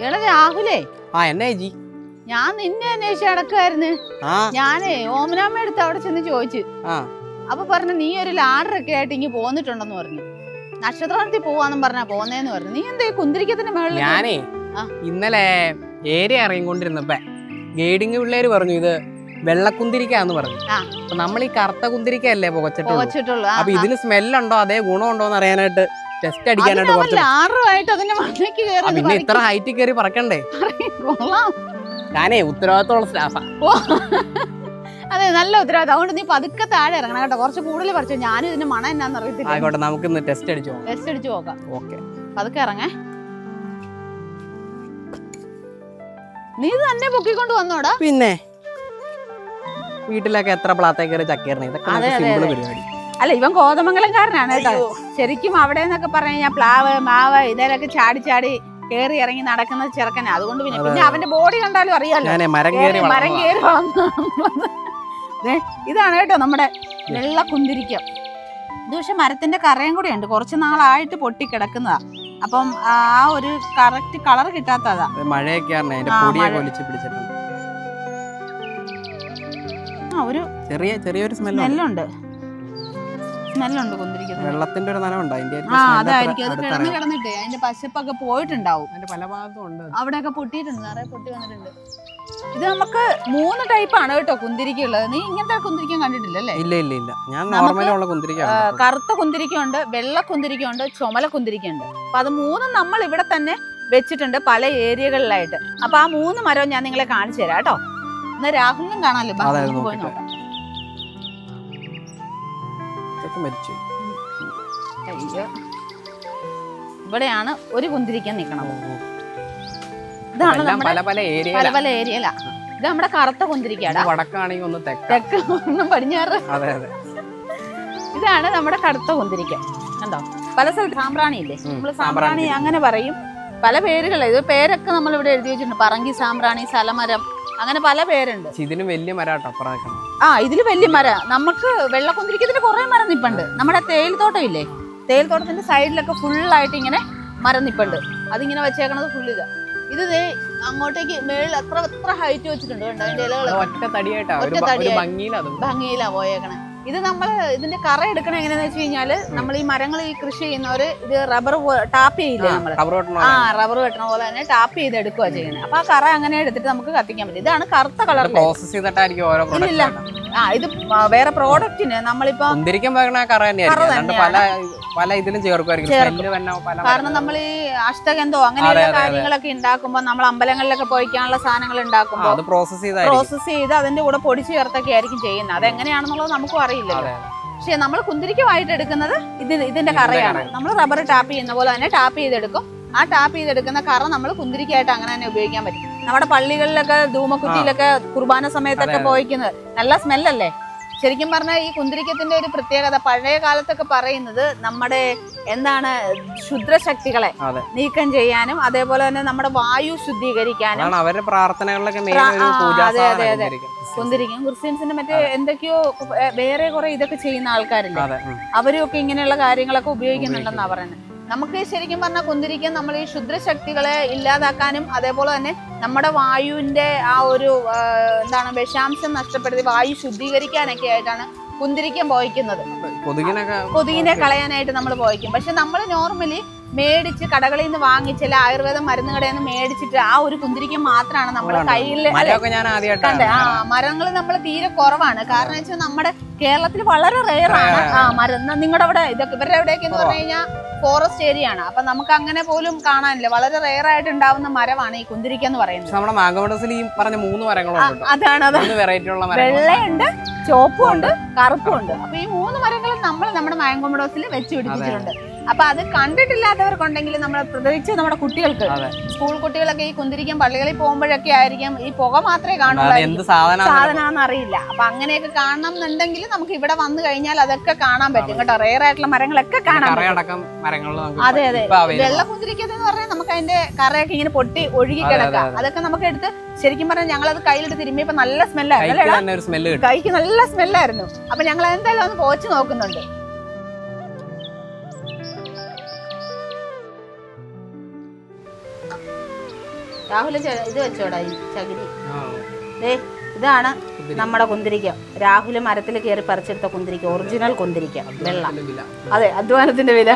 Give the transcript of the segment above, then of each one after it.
എടാ രാഹുലേ. ആ എന്നെ ചേച്ചി? ഞാൻ നിന്നെ അന്വേഷിച്ച് നടക്കുമായിരുന്നു ഞാനേ ഓമനാമ്മ എടുത്ത് അവിടെ ചെന്ന് ചോദിച്ചു. ആ. അപ്പൊ പറഞ്ഞു നീ ഒരു ലാഡറൊക്കെ ആയിട്ട് ഇങ്ങ് പോന്നിട്ടുണ്ടെന്ന് പറഞ്ഞു. നക്ഷത്രത്തിൽ പോവാന്നും പറഞ്ഞാ പോന്നേന്ന് പറഞ്ഞു. നീ എന്താ കുന്തിരിക്കത്തിന്റെ മേളിൽ ഞാനേ ഇന്നലെ ഏരിയ ഇറങ്ങിക്കൊണ്ടിരുന്നപ്പോ ഗൈഡിങ് പിള്ളേര് പറഞ്ഞു ഇത് വെള്ളക്കുന്തിരിക്കാന്ന് പറഞ്ഞു. അപ്പൊ നമ്മൾ ഈ കറുത്ത കുന്തിരിക്കല്ലേ പുകച്ചിട്ടുള്ളൂ അപ്പൊ ഇതിന് സ്മെല്ലുണ്ടോ അതേ ഗുണമുണ്ടോ എന്ന് അറിയാനായിട്ട് ടെസ്റ്റ് അടിക്കാനായിട്ട് കുറച്ച് ലാഡറുമായിട്ട് അതിന്റെ മണ്ടയ്ക്ക് കയറി പിന്നെ ഇത്ര ഹൈറ്റ് കയറി പറക്കണ്ടേ? കൊള്ളാം. ഞാനേ ഉത്തരവാദിത്തമുള്ള സ്റ്റാഫാ. ഓ. അതെ നല്ല ഉത്തരവാദിത്തം. അതുകൊണ്ട് നീ പതുക്കെ താഴെ ഇറങ്ങണം കേട്ടോ. കുറച്ച് കൂടുതൽ പറിച്ചു ഞാനും ഇതിന്റെ മണം എന്നാന്ന് അറിയത്തില്ല. ആയിക്കോട്ടെ നമുക്ക് ഇന്ന് ടെസ്റ്റ് അടിച്ചു പോകാം ടെസ്റ്റ് അടിച്ചു നോക്കാം. ഓക്കെ പതുക്കെ ഇറങ്ങേ. നീ ഇത് തന്നെ പൊക്കിക്കൊണ്ട് വന്നോടാ. പിന്നെ? വീട്ടിലൊക്കെ എത്ര പ്ലാത്തേ കയറി ചക്കേറണേ? ഇതൊക്കെ അതെ, അതെ, സിമ്പിൾ അതെ. പരിപാടി. അല്ല ഇവൻ കോതമംഗലംകാരനാണ് കേട്ടോ. ശരിക്കും അവിടെ എന്നൊക്കെ പറഞ്ഞു കഴിഞ്ഞാൽ പ്ലാവ് മാവ് ഇതിലൊക്കെ ചാടി ചാടി കേറി ഇറങ്ങി നടക്കുന്ന ചെറുക്കനാ. അതുകൊണ്ട് പിന്നെ പിന്നെ അവന്റെ ബോഡി കണ്ടാലും അറിയാലോ. മരം കേറി വളർന്നു ഇതാണ് കേട്ടോ നമ്മുടെ വെള്ള കുന്തിരിക്കം. ഇത് പക്ഷെ മരത്തിന്റെ കറയും കൂടെ ഉണ്ട്. കുറച്ച് നാളായിട്ട് പൊട്ടി കിടക്കുന്നതാ അപ്പം ആ ഒരു കറക്റ്റ് കളർ കിട്ടാത്തതാ. മഴയൊക്കെ ഒരു ചെറിയ ചെറിയൊരു സ്മെല്ല് സ്മെല്ലുണ്ട് സ്മെല്ലുണ്ട് കുന്തിരിക്കുന്നത് വെള്ളത്തിന്റെ ഒരു നനവുണ്ട്? അതിന്റെ ആ അതായിരിക്കും. അത് കിടന്ന് കിടന്നിട്ടേ അതിന്റെ പശപ്പൊക്കെ പോയിട്ടുണ്ടാവും. അതിന്റെ പല ഭാഗത്തും ഉണ്ട്. അവിടെയൊക്കെ പൊട്ടിയിട്ടുണ്ട് നിറയെ പൊട്ടി വന്നിട്ടുണ്ട്. ഇത് നമുക്ക് മൂന്ന് ടൈപ്പാണ് കേട്ടോ കുന്തിരിക്കുള്ളത് നീ ഇങ്ങനത്തെ കുന്തിരിക്കം കണ്ടിട്ടില്ലല്ലേ ഇല്ല ഇല്ല ഇല്ല. ഞാൻ നോർമലുള്ള കുന്തിരിക്കാണ് കറുത്ത കുന്തിരിക്കമുണ്ട് വെള്ള കുന്തിരിക്കമുണ്ട് ചുമല കുന്തിരിക്കമുണ്ട് അപ്പൊ അത് മൂന്നും നമ്മൾ ഇവിടെ തന്നെ വെച്ചിട്ടുണ്ട് പല ഏരിയകളിലായിട്ട്. അപ്പൊ ആ മൂന്ന് മരവും ഞാൻ നിങ്ങളെ കാണിച്ചു തരാം കേട്ടോ. എന്നാ രാഹുലിനും കാണാമല്ലോ അതെ, പോയി നോക്കാം. ഇതൊക്കെ മരിച്ചു അയ്യോ. ഇവിടെയാണ് ഒരു കുന്തിരിക്കാൻ നിൽക്കണം. ഇതാണ് നമ്മുടെ പല പല ഏരിയ പല പല ഏരിയയിലാ. ഇത് നമ്മുടെ കറുത്ത കുന്തിരിക്കാടാ വടക്കാണെങ്കിൽ ഒന്ന് തെക്ക. ഒന്നും പടിഞ്ഞാറ്. അതെ അതെ. ഇതാണ് നമ്മുടെ കറുത്ത കുന്തിരിക്ക. കണ്ടോ? പല സ്ഥലത്ത് സാമ്പ്രാണി ഇല്ലേ നമ്മൾ സാമ്പ്രാണി. സാമ്പ്രാണി അങ്ങനെ പറയും. പല പേരുകളെ. ഇത് പേരൊക്കെ നമ്മൾ ഇവിടെ എഴുതി വെച്ചിട്ടുണ്ട്. പറങ്കി സാമ്പ്രാണി സലമരം അങ്ങനെ പല പേരുണ്ട്. ഇതിന് വലിയ മരാട്ടോ ആ ഇതിൽ വലിയ മര. നമുക്ക് വെള്ളക്കുന്തിരിക്കത്തിന് കുറെ മരം നിപ്പുണ്ട്. നമ്മുടെ തേയിലത്തോട്ടം ഇല്ലേ തേയിലത്തോട്ടത്തിന്റെ സൈഡിലൊക്കെ ഫുള്ളായിട്ട് ഇങ്ങനെ മരം നിപ്പുണ്ട്. അതിങ്ങനെ വെച്ചേക്കണത് ഫുൾ ഇതാ. ഇത് ദേ അങ്ങോട്ടേക്ക് മേളിൽ എത്ര എത്ര ഹൈറ്റ് വെച്ചിട്ടുണ്ട് അതിന്റെ ഒറ്റ തടിയായിട്ടാ. തടിയായി. ഭംഗിയിലാ പോയേക്കണേ. ഇത് നമ്മൾ ഇതിന്റെ കറ എടുക്കണ എങ്ങനെയാന്ന് വെച്ച് കഴിഞ്ഞാൽ നമ്മൾ ഈ മരങ്ങൾ ഈ കൃഷി ചെയ്യുന്നവര് ഇത് റബ്ബർ ടാപ്പ് ചെയ്യില്ല നമ്മൾ ആ റബ്ബർ വെട്ടണ പോലെ തന്നെ ടാപ്പ് ചെയ്ത് എടുക്കുക ചെയ്യുന്നത് അപ്പൊ ആ കറ അങ്ങനെ എടുത്തിട്ട് നമുക്ക് കത്തിക്കാൻ പറ്റും. ഇതാണ് കറുത്ത കളർ പ്രോസസ് ചെയ്തിട്ടായിരിക്കും ഓരോ ഇല്ലില്ല. ആ ഇത് വേറെ പ്രോഡക്റ്റിന് നമ്മളിപ്പോ കറ തന്നെയായിരിക്കും. പല പല ഇതിലും ചേർക്കുമായിരിക്കും. കാരണം നമ്മൾ ഈ അഷ്ടഗന്ധോ അങ്ങനെയുള്ള അതെ, അതെ, അതെ. കാര്യങ്ങളൊക്കെ ഉണ്ടാക്കുമ്പോ നമ്മൾ അമ്പലങ്ങളിലൊക്കെ പോയിക്കാനുള്ള സാധനങ്ങൾ ഉണ്ടാക്കുമ്പോൾ ഉണ്ടാക്കുമ്പോ അത് പ്രോസസ് ചെയ്തായിരിക്കും. പ്രോസസ് ചെയ്ത് അതിന്റെ കൂടെ പൊടിച്ചു ചേർത്തൊക്കെ ആയിരിക്കും ചെയ്യുന്നത്. അതെങ്ങനെയാണെന്നുള്ളത് നമുക്കും അറിയില്ലല്ലോ. അതെ പക്ഷെ നമ്മൾ കുന്തിരിക്കുമായിട്ട് എടുക്കുന്നത് ഇത് ഇതിന്റെ കറയാണ്. നമ്മൾ റബ്ബർ ടാപ്പ് ചെയ്യുന്ന പോലെ തന്നെ ടാപ്പ് ചെയ്തെടുക്കും. ആ ടാപ്പ് ചെയ്തെടുക്കുന്ന കറ നമ്മൾ കുന്തിരിക്കായിട്ട് അങ്ങനെ തന്നെ ഉപയോഗിക്കാൻ പറ്റും. നമ്മുടെ പള്ളികളിലൊക്കെ ധൂമക്കുറ്റിയിലൊക്കെ കുർബാന സമയത്തൊക്കെ. പോയിക്കുന്നത്. നല്ല സ്മെല്ലല്ലേ? ശരിക്കും പറഞ്ഞാൽ ഈ കുന്തിരിക്കത്തിന്റെ ഒരു പ്രത്യേകത പഴയ കാലത്തൊക്കെ പറയുന്നത് നമ്മുടെ എന്താണ് ശുദ്രശക്തികളെ നീക്കം ചെയ്യാനും അതേപോലെ തന്നെ നമ്മുടെ വായു ശുദ്ധീകരിക്കാനും. അവരുടെ പ്രാർത്ഥനകളിലൊക്കെ അതെ, അതെ, അതെ. കുന്തിരിക്കും ക്രിസ്ത്യൻസിന്റെ മറ്റേ എന്തൊക്കെയോ വേറെ കുറെ ഇതൊക്കെ ചെയ്യുന്ന ആൾക്കാരില്ലേ? അവരും ഒക്കെ അവരൊക്കെ ഇങ്ങനെയുള്ള കാര്യങ്ങളൊക്കെ ഉപയോഗിക്കുന്നുണ്ടെന്നാ പറയുന്നത്. നമുക്ക് ശരിക്കും പറഞ്ഞാൽ കുന്തിരിക്കാൻ നമ്മൾ ഈ ശുദ്രശക്തികളെ ഇല്ലാതാക്കാനും അതേപോലെ തന്നെ നമ്മുടെ വായുവിന്റെ ആ ഒരു എന്താണ് വിഷാംശം നഷ്ടപ്പെടുത്തി വായു ശുദ്ധീകരിക്കാനൊക്കെ ആയിട്ടാണ് കുന്തിരിക്കം പോയിക്കുന്നത്. കൊതുകിനെ കളയാനായിട്ട് നമ്മൾ പോയിക്കും. പക്ഷെ നമ്മൾ നോർമലി മേടിച്ച് കടകളിൽ നിന്ന് വാങ്ങിച്ചില്ല ആയുർവേദ മരുന്ന് കടയിൽ നിന്ന് മേടിച്ചിട്ട് ആ ഒരു കുന്തിരിക്കം മാത്രമാണ് നമ്മുടെ. കയ്യിൽ കണ്ടേ. ആ മരങ്ങൾ നമ്മൾ തീരെ കുറവാണ്. കാരണം വെച്ചാൽ നമ്മുടെ കേരളത്തിൽ വളരെ റെയർ ആണ്. ആ മരുന്ന് നിങ്ങളുടെ അവിടെ ഇതൊക്കെ ഇവരുടെ എവിടെയൊക്കെ എന്ന് പറഞ്ഞു കഴിഞ്ഞാൽ ഫോറസ്റ്റ് ഏരിയ ആണ്. അപ്പൊ നമുക്ക് അങ്ങനെ പോലും കാണാനില്ല. വളരെ റെയർ ആയിട്ട് ഉണ്ടാവുന്ന മരമാണ് ഈ കുന്തിരിക്ക എന്ന് പറയുന്നത്. നമ്മുടെ മാഗമഡസിൽ ഈ പറഞ്ഞ മൂന്ന് മരങ്ങളുണ്ട് അതാണ് അതാണ്. വെള്ളയുണ്ട് ചോപ്പുണ്ട് കറുപ്പുണ്ട് കറുപ്പും ഉണ്ട്. അപ്പൊ ഈ മൂന്ന് മരങ്ങളും നമ്മൾ നമ്മുടെ മാങ്കോമഡോസിൽ വെച്ച് പിടിപ്പിച്ചിട്ടുണ്ട്. അപ്പൊ അത് കണ്ടിട്ടില്ലാത്തവർക്കുണ്ടെങ്കിൽ നമ്മൾ പ്രത്യേകിച്ച് നമ്മുടെ കുട്ടികൾക്ക്. സ്കൂൾ കുട്ടികളൊക്കെ ഈ കുന്തിരിക്കും പള്ളികളിൽ പോകുമ്പോഴൊക്കെ ആയിരിക്കും ഈ പുക മാത്രമേ കാണുള്ളൂ. സാധനം സാധനമാണെന്ന് അറിയില്ല. അപ്പൊ അങ്ങനെയൊക്കെ കാണണം എന്നുണ്ടെങ്കിൽ നമുക്ക് ഇവിടെ വന്നു കഴിഞ്ഞാൽ അതൊക്കെ കാണാൻ പറ്റും. കേട്ടോ റെയർ ആയിട്ടുള്ള മരങ്ങളൊക്കെ കാണാം അതെ, അതെ. വെള്ള ആണ്. കുന്തിരിക്കത്തെന്ന് പറഞ്ഞാൽ നമുക്ക് അതിന്റെ കറയൊക്കെ ഇങ്ങനെ പൊട്ടി ഒഴുകി കിടക്കാം. അതൊക്കെ നമുക്ക് എടുത്ത് ശരിക്കും പറഞ്ഞാൽ ഞങ്ങൾ അത് കയ്യിലിട്ട് തിരുമ്മിയപ്പോ നല്ല സ്മെല്ലായിരുന്നു കൈക്ക് നല്ല സ്മെല്ലായിരുന്നു അപ്പൊ ഞങ്ങൾ എന്തായാലും ഒന്ന് പോച്ച് നോക്കുന്നുണ്ട്. രാഹുൽ ഇത് വെച്ചോടാ ഈ ചകിരി. ഏ ഇതാണ് നമ്മുടെ കുന്തിരിക്ക. രാഹുൽ മരത്തിൽ കയറി പറിച്ചെടുത്ത കുന്തിരിക്ക. ഒറിജിനൽ കുന്തിരിക്ക. വെള്ള. അതെ അധ്വാനത്തിന്റെ വില.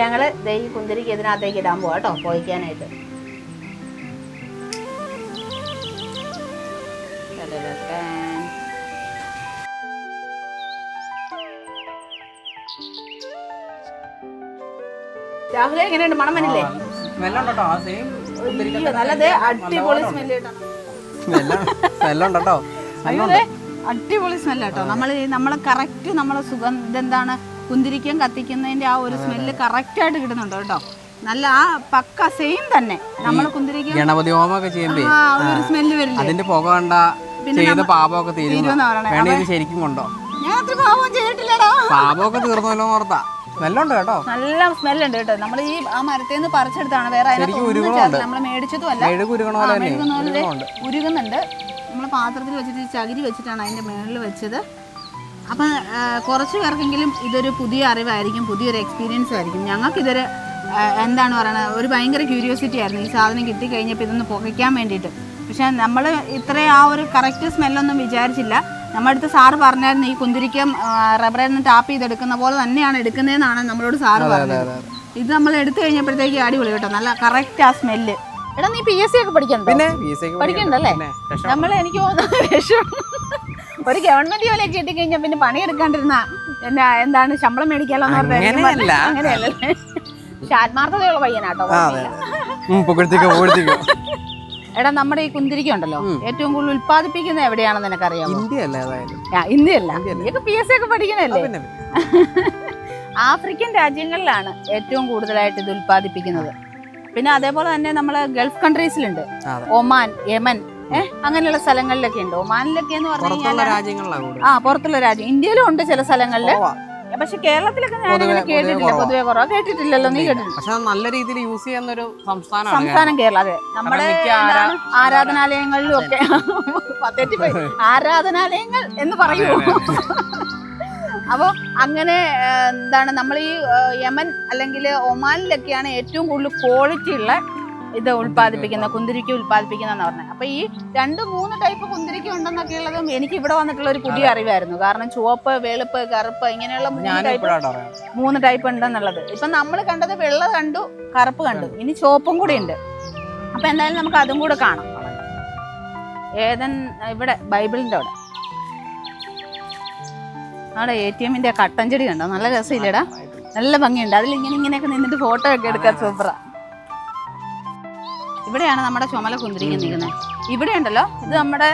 ഞങ്ങൾ ഈ കുന്തിരിക്ക ഇതിനകത്തേക്ക് ഇടാൻ പോവാ കേട്ടോ പോയിക്കാനായിട്ട്. രാഹുലെ എങ്ങനെയുണ്ട്? മണം മനില്ലേ ഉണ്ട്? ആ സെയിം നല്ലത് അടിപൊളി സ്മെല്ല് കേട്ടോ അടിപൊളി സ്മെല്ല് നമ്മൾ നമ്മളെ കറക്റ്റ് നമ്മളെ സുഗന്ധം ഇതെന്താണ് കുന്തിരിക്കം കത്തിക്കുന്നതിന്റെ ആ ഒരു സ്മെല്ല് കറക്റ്റ് ആയിട്ട് കിട്ടുന്നുണ്ട് കേട്ടോ. നല്ല ആ പക്ക സെയിം തന്നെ. നമ്മൾ കുന്തിരിക്കം ഗണപതി ഹോമൊക്കെ ചെയ്യുമ്പേ ആ ഒരു സ്മെല്ല് വരില്ലേ? അതിന്റെ പുക കണ്ട പിന്നെ ചെയ്ത പാപമൊക്കെ തീരും ശരിക്കും കൊണ്ടോ. ഞാൻ അത്ര പാവം ചെയ്തിട്ടില്ലടാ. പാപമൊക്കെ തീർന്നല്ലോ ഓർത്താ. സ്മെല്ലുണ്ട് കേട്ടോ. നല്ല സ്മെല്ലുണ്ട് കേട്ടോ. നമ്മൾ ഈ ആ മരത്തിൽ നിന്ന് പറിച്ചെടുത്താണ്. വേറെ അതിനകത്ത് നമ്മൾ മേടിച്ചതും അല്ല മെഴുക് ഉരുകണ പോലെ തന്നെ. മെഴുകുന്ന പോലെ ഉരുകണുണ്ട് ഉരുകുന്നുണ്ട്. നമ്മൾ പാത്രത്തിൽ വെച്ചിട്ട് ചകിരി വെച്ചിട്ടാണ് അതിന്റെ മേളിൽ വെച്ചത്. അപ്പം കുറച്ച് പേർക്കെങ്കിലും ഇതൊരു പുതിയ അറിവായിരിക്കും പുതിയൊരു എക്സ്പീരിയൻസ് ആയിരിക്കും. ഞങ്ങൾക്കിതൊരു എന്താണ് പറയുന്നത് ഒരു ഭയങ്കര ക്യൂരിയോസിറ്റി ആയിരുന്നു. ഈ സാധനം കിട്ടിക്കഴിഞ്ഞപ്പോൾ ഇതൊന്ന് പുകയ്ക്കാൻ വേണ്ടിയിട്ട്. പക്ഷേ നമ്മൾ ഇത്രയും ആ ഒരു കറക്റ്റ് സ്മെല്ലൊന്നും വിചാരിച്ചില്ല. നമ്മുടെ അടുത്ത് സാറ് പറഞ്ഞായിരുന്നു ഈ കുന്തിരിക്കം റബ്ബറിൽ നിന്ന് ടാപ്പ് ചെയ്തെടുക്കുന്ന പോലെ തന്നെയാണ് എടുക്കുന്നതെന്നാണ് നമ്മളോട് സാറ് പറഞ്ഞത്. ഇത് നമ്മൾ എടുത്തു കഴിഞ്ഞപ്പോഴത്തേക്ക് അടിപൊളി കേട്ടോ നല്ല കറക്റ്റ് ആ സ്മെല്ല് എടാ നീ പി എസ് സി ഒക്കെ പഠിക്കണ്ടോ? പഠിക്കണ്ടല്ലേ? നമ്മൾ എനിക്ക് തോന്നുന്നു ഒരു ഗവൺമെന്റ് ജോലിയൊക്കെ കിട്ടിക്കഴിഞ്ഞാൽ പിന്നെ പണി എടുക്കാണ്ടിരുന്ന എന്നാ എന്താണ് ശമ്പളം മേടിക്കാലോ അങ്ങനെയല്ലേ. പക്ഷെ ആത്മാർത്ഥതയുള്ള പയ്യനാട്ടോ പുകഴ്ത്തിക്കോ പുകഴ്ത്തിക്കോ. എടാ നമ്മുടെ ഈ കുന്തിരിക്ക ഉണ്ടല്ലോ ഏറ്റവും കൂടുതൽ ഉത്പാദിപ്പിക്കുന്നത് എവിടെയാണെന്ന് അതായത്. ഇന്ത്യയല്ല. പി എസ് സി ഒക്കെ പഠിക്കണല്ലേ ആഫ്രിക്കൻ രാജ്യങ്ങളിലാണ് ഏറ്റവും കൂടുതലായിട്ട് ഇത് ഉത്പാദിപ്പിക്കുന്നത് പിന്നെ അതേപോലെ തന്നെ നമ്മൾ ഗൾഫ് കൺട്രീസിലുണ്ട്. ഒമാൻ യമൻ ഏഹ് അങ്ങനെയുള്ള സ്ഥലങ്ങളിലൊക്കെ ഉണ്ട്. ഒമാനിലൊക്കെ എന്ന് പറഞ്ഞാൽ ആ പുറത്തുള്ള രാജ്യം. ഇന്ത്യയിലും ഉണ്ട് ചില സ്ഥലങ്ങളിൽ. പക്ഷെ കേരളത്തിലൊക്കെ കേട്ടിട്ടില്ല. കുറവാ. പൊതുവെ കുറവാ. കേട്ടിട്ടില്ലല്ലോ നീ കേട്ടിട്ടില്ല. പക്ഷെ നല്ല രീതിയിൽ യൂസ് ചെയ്യുന്ന ഒരു സംസ്ഥാനം സംസ്ഥാനം കേരളം അതെ. നമ്മുടെ ആരാധനാലയങ്ങളിലും ഒക്കെ തെറ്റിപ്പോയി ആരാധനാലയങ്ങൾ എന്ന് പറയൂ അപ്പോൾ അങ്ങനെ എന്താണ് നമ്മൾ ഈ യമൻ അല്ലെങ്കിൽ ഒമാനിലൊക്കെയാണ് ഏറ്റവും കൂടുതൽ ക്വാളിറ്റി ഉള്ള ഇത് ഉൽപ്പാദിപ്പിക്കുന്ന കുന്തിരിക്ക ഉൽപ്പാദിപ്പിക്കുന്നതെന്ന് പറഞ്ഞത് അപ്പൊ ഈ രണ്ട് മൂന്ന് ടൈപ്പ് കുന്തിരിക്ക ഉണ്ടെന്നൊക്കെ ഉള്ളതും എനിക്ക് ഇവിടെ വന്നിട്ടുള്ള ഒരു പുതിയ അറിവായിരുന്നു. കാരണം ചുവപ്പ് വെളുപ്പ് കറുപ്പ് ഇങ്ങനെയുള്ള മൂന്ന് ടൈപ്പ് ഉണ്ടെന്നുള്ളത്. ഇപ്പൊ നമ്മൾ കണ്ടത് വെള്ള കണ്ടു കറുപ്പ് കണ്ടു. ഇനി ചുവപ്പും കൂടി ഉണ്ട്. അപ്പൊ എന്തായാലും നമുക്ക് അതും കൂടെ കാണാം. ഏതൻ ഇവിടെ ബൈബിളിന്റെ അവിടെ. അവിടെ എ ടി എമ്മിന്റെ കട്ടൻ ചെടി കണ്ടോ? നല്ല രസമില്ലടാ? നല്ല ഭംഗിയുണ്ട്. അതിൽ ഇങ്ങനെ ഇങ്ങനെയൊക്കെ നിന്നിട്ട് ഫോട്ടോ ഒക്കെ എടുക്കാൻ സൂപ്പറാ ഇവിടെയാണ് നമ്മുടെ ചുമല കുന്തിരിങ്ങി നിൽക്കുന്നത്. ഇവിടെ ഉണ്ടല്ലോ ഇത് നമ്മുടെ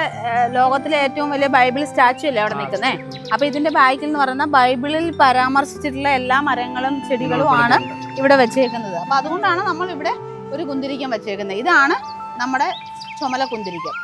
ലോകത്തിലെ ഏറ്റവും വലിയ ബൈബിൾ സ്റ്റാച്ചു അല്ലേ അവിടെ നിൽക്കുന്നേ? അപ്പൊ ഇതിന്റെ ബാക്കിൽ എന്ന് പറയുന്ന ബൈബിളിൽ പരാമർശിച്ചിട്ടുള്ള എല്ലാ മരങ്ങളും ചെടികളും ആണ് ഇവിടെ വെച്ചേക്കുന്നത്. അപ്പൊ അതുകൊണ്ടാണ് നമ്മൾ ഇവിടെ ഒരു കുന്തിരിക്കം വെച്ചേക്കുന്നത്. ഇതാണ് നമ്മുടെ ചുമല കുന്തിരിക്കം.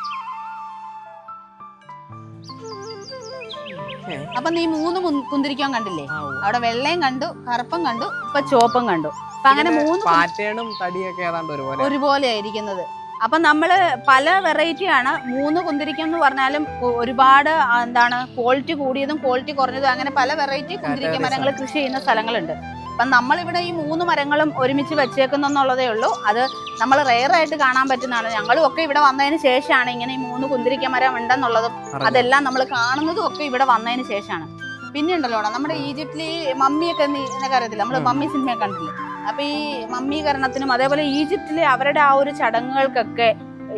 അപ്പൊ നീ മൂന്ന് കുന്തിരിക്കം കണ്ടില്ലേ? അവിടെ വെള്ളയും കണ്ടു കറുപ്പം കണ്ടു ഇപ്പൊ ചുവപ്പും കണ്ടു. അങ്ങനെ മൂന്ന് പാറ്റേണും തടിയൊക്കെ ഏതാണ്ട് ഒരുപോലെ. ആയിരിക്കുന്നത് അപ്പൊ നമ്മൾ പല വെറൈറ്റി ആണ്. മൂന്ന് കുന്തിരിക്കം എന്ന് പറഞ്ഞാലും ഒരുപാട് എന്താണ് ക്വാളിറ്റി കൂടിയതും ക്വാളിറ്റി കുറഞ്ഞതും അങ്ങനെ പല വെറൈറ്റി കുന്തിരിക്ക മരങ്ങൾ കൃഷി ചെയ്യുന്ന സ്ഥലങ്ങളുണ്ട്. അപ്പം നമ്മളിവിടെ ഈ മൂന്ന് മരങ്ങളും ഒരുമിച്ച് വെച്ചേക്കുന്നെന്നുള്ളതേ ഉള്ളൂ. അത് നമ്മൾ റെയർ ആയിട്ട് കാണാൻ പറ്റുന്നതാണ്. ഞങ്ങളും ഒക്കെ ഇവിടെ വന്നതിന് ശേഷമാണ് ഇങ്ങനെ ഈ മൂന്ന് കുന്തിരിക്ക മരം ഉണ്ടെന്നുള്ളതും അതെല്ലാം നമ്മൾ കാണുന്നതും ഒക്കെ ഇവിടെ വന്നതിന് ശേഷമാണ്. പിന്നെ ഉണ്ടല്ലോ നമ്മുടെ ഈജിപ്തിൽ ഈ മമ്മിയൊക്കെ നീ നിനക്ക് അറിയത്തില്ല നമ്മൾ മമ്മി സിനിമയൊക്കെ കണ്ടില്ലേ? അപ്പൊ ഈ മമ്മീകരണത്തിനും അതേപോലെ ഈജിപ്തിലെ അവരുടെ ആ ഒരു ചടങ്ങുകൾക്കൊക്കെ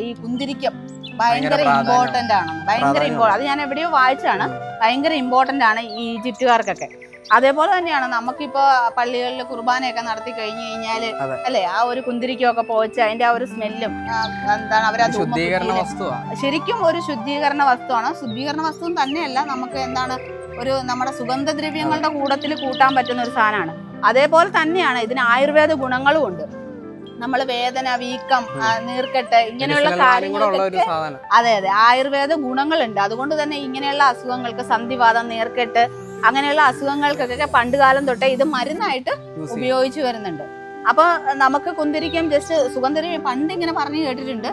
ഈ കുന്തിരിക്കം ഭയങ്കര. ഇമ്പോർട്ടന്റ് ആണ്. ഭയങ്കര ഇമ്പോർട്ടൻ അത് ഞാൻ എവിടെയോ വായിച്ചാണ് ഭയങ്കര ഇമ്പോർട്ടന്റ് ആണ് ഈ ഈജിപ്തുകാർക്കൊക്കെ. അതേപോലെ തന്നെയാണ് നമുക്കിപ്പോ പള്ളികളിൽ കുർബാനയൊക്കെ നടത്തി കഴിഞ്ഞു കഴിഞ്ഞാൽ അല്ലേ? ആ ഒരു കുന്തിരിക്കമൊക്കെ പോച്ച് അതിന്റെ ആ ഒരു സ്മെല്ലും എന്താണ് അവർ ശുദ്ധീകരണ കുത്തിയിൽ വസ്തുവാ. ശരിക്കും ഒരു ശുദ്ധീകരണ വസ്തുവാണ്. ശുദ്ധീകരണ വസ്തു തന്നെയല്ല നമുക്ക് എന്താണ് ഒരു നമ്മുടെ സുഗന്ധദ്രവ്യങ്ങളുടെ കൂടത്തിൽ കൂട്ടാൻ പറ്റുന്ന ഒരു സാധനമാണ്. അതേപോലെ തന്നെയാണ് ഇതിന് ആയുർവേദ ഗുണങ്ങളും ഉണ്ട്. നമ്മൾ വേദന വീക്കം നീർക്കെട്ട് ഇങ്ങനെയുള്ള സാധനം. അതെ അതെ. ആയുർവേദ ഗുണങ്ങളുണ്ട്. അതുകൊണ്ട് തന്നെ ഇങ്ങനെയുള്ള അസുഖങ്ങൾക്ക് സന്ധിവാദം നീർക്കെട്ട് അങ്ങനെയുള്ള അസുഖങ്ങൾക്കൊക്കെ പണ്ട് കാലം തൊട്ടേ ഇത് മരുന്നായിട്ട് ഉപയോഗിച്ചു വരുന്നുണ്ട്. അപ്പൊ നമുക്ക് കുന്തിരിക്കം ജസ്റ്റ് സുഗന്ധരി പണ്ട് ഇങ്ങനെ പറഞ്ഞു കേട്ടിട്ടുണ്ട്.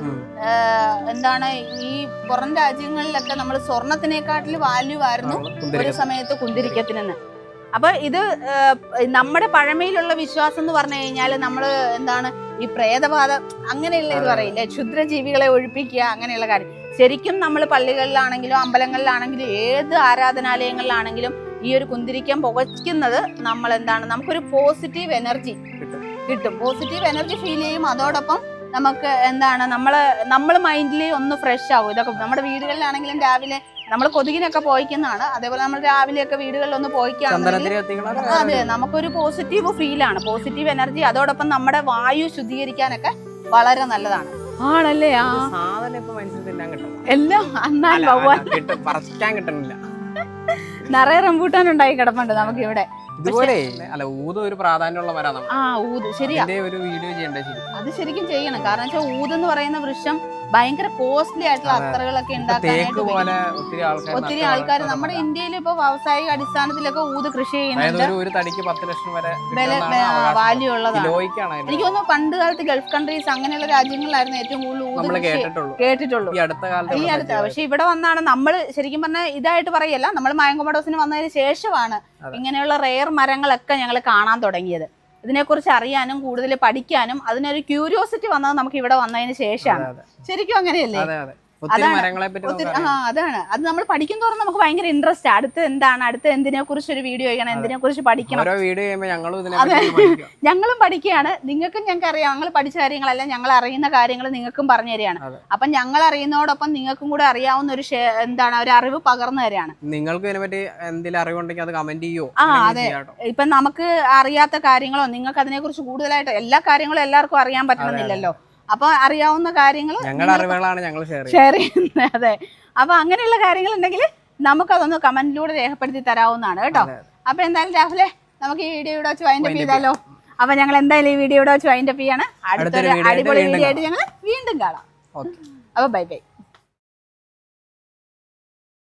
എന്താണ് ഈ പുറം രാജ്യങ്ങളിലൊക്കെ നമ്മൾ സ്വർണത്തിനെക്കാട്ടിൽ വാല്യൂ ആയിരുന്നു ഒരു. സമയത്ത് കുന്തിരിക്കത്തിനെന്ന്. അപ്പൊ ഇത് നമ്മുടെ പഴമയിലുള്ള വിശ്വാസം എന്ന് പറഞ്ഞു കഴിഞ്ഞാൽ നമ്മൾ എന്താണ് ഈ പ്രേതബാധ അങ്ങനെയുള്ള ഇത് പറയില്ലേ? ക്ഷുദ്രജീവികളെ ഒഴിപ്പിക്കുക അങ്ങനെയുള്ള കാര്യം. ശരിക്കും നമ്മൾ പള്ളികളിലാണെങ്കിലും അമ്പലങ്ങളിലാണെങ്കിലും ഏത് ആരാധനാലയങ്ങളിലാണെങ്കിലും ഈ ഒരു കുന്തിരിക്കം പുകയ്ക്കുന്നത് നമ്മൾ എന്താണ് നമുക്കൊരു പോസിറ്റീവ് എനർജി കിട്ടും. കിട്ടും. പോസിറ്റീവ് എനർജി ഫീൽ ചെയ്യും. അതോടൊപ്പം നമുക്ക് എന്താണ് നമ്മൾ നമ്മൾ മൈൻഡിൽ ഒന്ന് ഫ്രഷ് ആവും. ഇതൊക്കെ നമ്മുടെ വീടുകളിലാണെങ്കിലും രാവിലെ നമ്മൾ കൊതുകിനൊക്കെ പോയിക്കുന്നതാണ്. അതേപോലെ നമ്മൾ രാവിലെയൊക്കെ വീടുകളിൽ ഒന്ന് പോയിക്കുകയാണെങ്കിൽ അതെ നമുക്കൊരു പോസിറ്റീവ് ഫീലാണ് ആണ്. പോസിറ്റീവ് എനർജി അതോടൊപ്പം നമ്മുടെ വായു ശുദ്ധീകരിക്കാനൊക്കെ വളരെ നല്ലതാണ്. ആണല്ലേ? ആ. സാധനം ഇപ്പൊ മനുഷ്യൻ തിന്നാൻ കിട്ടും എല്ലാം കിട്ടും. പറിക്കാൻ കിട്ടണില്ല നിറയെ റംബൂട്ടാൻ ഉണ്ടായി കിടപ്പുണ്ട് നമുക്ക് ഇവിടെ ഇതുപോലെ അല്ല ഊത് ഒരു പ്രാധാന്യമുള്ള മരം നമ്മൾ ആ ഊത്. ശരിയാ. ഒരു വീഡിയോ ചെയ്യണ്ടേ ശരി? അത് ശരിക്കും ചെയ്യണം. കാരണം വെച്ചാൽ ഊത് എന്ന് പറയുന്ന വൃക്ഷം ഭയങ്കര കോസ്റ്റ്ലി ആയിട്ടുള്ള അത്രകളൊക്കെ അത്തറുകളൊക്കെ ഉണ്ടാക്കാനായിട്ട്. ഒത്തിരി ആൾക്കാർ നമ്മുടെ ഇന്ത്യയിൽ ഇപ്പൊ വ്യാവസായിക അടിസ്ഥാനത്തിലൊക്കെ ഊത് കൃഷി ചെയ്യുന്നുണ്ട്. വാല്യൂ ഉള്ളതാണ്. എനിക്ക് തോന്നുന്നു പണ്ട് കാലത്ത് ഗൾഫ് കൺട്രീസ് അങ്ങനെയുള്ള രാജ്യങ്ങളിലായിരുന്നു ഏറ്റവും കൂടുതൽ ഊത് കേട്ടിട്ടുള്ളൂ. ഈ അടുത്ത പക്ഷെ ഇവിടെ വന്നാണ് നമ്മൾ ശരിക്കും പറഞ്ഞാൽ ഇതായിട്ട് പറയല്ല. നമ്മൾ മയങ്കോമഡോസിന് വന്നതിന് ശേഷമാണ്. ഇങ്ങനെയുള്ള റെയർ മരങ്ങളൊക്കെ ഞങ്ങൾ കാണാൻ തുടങ്ങിയത്. ഇതിനെക്കുറിച്ച് അറിയാനും കൂടുതൽ പഠിക്കാനും അതിനൊരു ക്യൂരിയോസിറ്റി വന്നത് നമുക്ക് ഇവിടെ വന്നതിന് ശേഷമാണ്. ശരിക്കും അങ്ങനെയല്ലേ? അതാണ്. ആ അതാണ്. അത് നമ്മൾ പഠിക്കും തോറും നമുക്ക് ഭയങ്കര ഇൻട്രസ്റ്റ് അടുത്ത് എന്താണ്? അടുത്ത് എന്തിനെ കുറിച്ച് ഒരു വീഡിയോ ചെയ്യണം? എന്തിനെ കുറിച്ച് പഠിക്കണം? ഞങ്ങളും ഇതിനെ അതെ. ഞങ്ങളും പഠിക്കുകയാണ്. നിങ്ങൾക്കും ഞങ്ങൾക്ക് അറിയാം ഞങ്ങൾ പഠിച്ച കാര്യങ്ങളെല്ലാം ഞങ്ങൾ അറിയുന്ന കാര്യങ്ങൾ നിങ്ങൾക്കും പറഞ്ഞു തരികയാണ്. അപ്പൊ ഞങ്ങൾ അറിയുന്നതോടൊപ്പം നിങ്ങൾക്കും കൂടെ അറിയാവുന്ന ഒരു എന്താണ് ഒരു അറിവ് പകർന്നു തരികയാണ്. നിങ്ങൾക്ക് എന്തെങ്കിലും അറിവുണ്ടെങ്കിൽ അത് കമന്റ് ചെയ്യോ? ആ, അതെ. ഇപ്പൊ നമുക്ക് അറിയാത്ത കാര്യങ്ങളോ നിങ്ങൾക്ക് അതിനെക്കുറിച്ച് കൂടുതലായിട്ട് എല്ലാ കാര്യങ്ങളും എല്ലാവർക്കും അറിയാൻ പറ്റണമെന്നില്ലല്ലോ. അപ്പൊ അറിയാവുന്ന കാര്യങ്ങൾ ഷെയർ ചെയ്യുന്നത്. അതെ. അപ്പൊ അങ്ങനെയുള്ള കാര്യങ്ങൾ ഉണ്ടെങ്കിൽ നമുക്കതൊന്ന് കമന്റിലൂടെ രേഖപ്പെടുത്തി തരാവുന്നതാണ് കേട്ടോ. അപ്പൊ എന്തായാലും രാഹുലെ നമുക്ക് ഈ വീഡിയോ ഇവിടെ വെച്ച് വൈൻഡപ്പ് ചെയ്താലോ? അപ്പൊ ഞങ്ങൾ എന്തായാലും ഈ വീഡിയോ ഇവിടെ വെച്ച് വൈൻഡപ്പ് ചെയ്യാണ്. അടുത്തൊരു അടിപൊളി വീഡിയോ ആയിട്ട് ഞങ്ങൾ വീണ്ടും കാണാം. അപ്പൊ ബൈ ബൈ